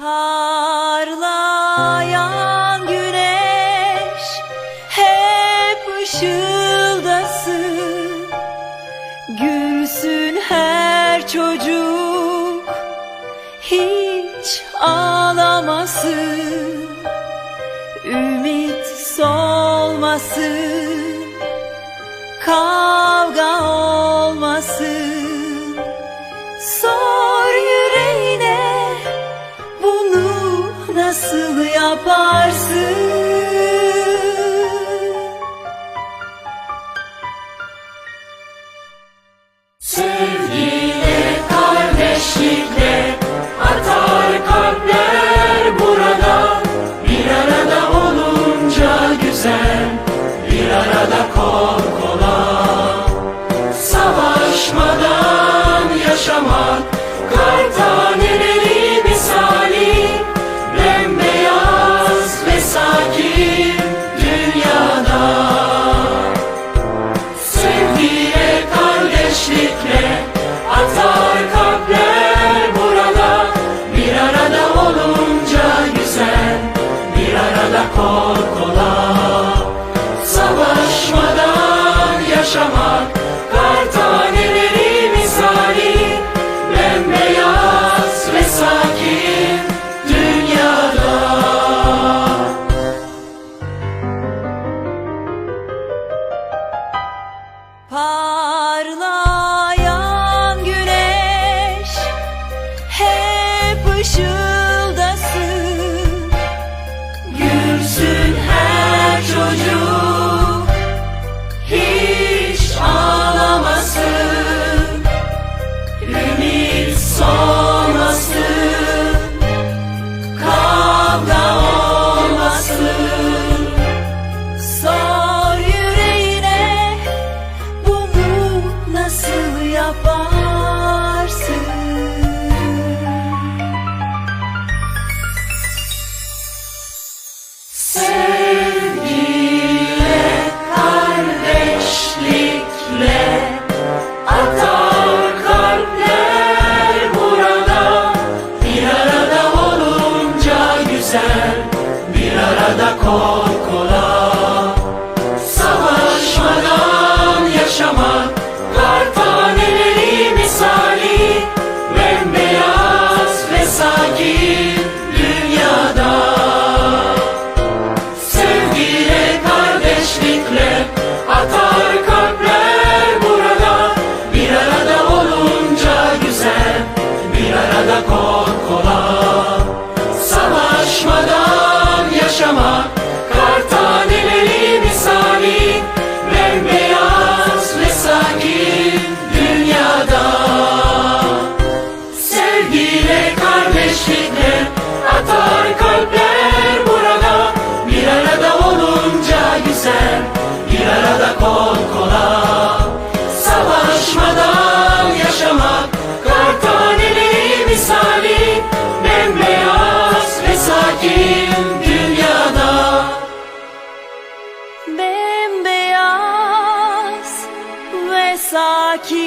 Parlayan güneş hep ışıldasın. Gülsün her çocuk hiç ağlamasın. Ümit solmasın Kavga olmasın. Sol yaparsın? Sevgiyle, kardeşlikle atar kalpler burada. Bir arada olunca güzel, bir arada kol Paul. 더 sakin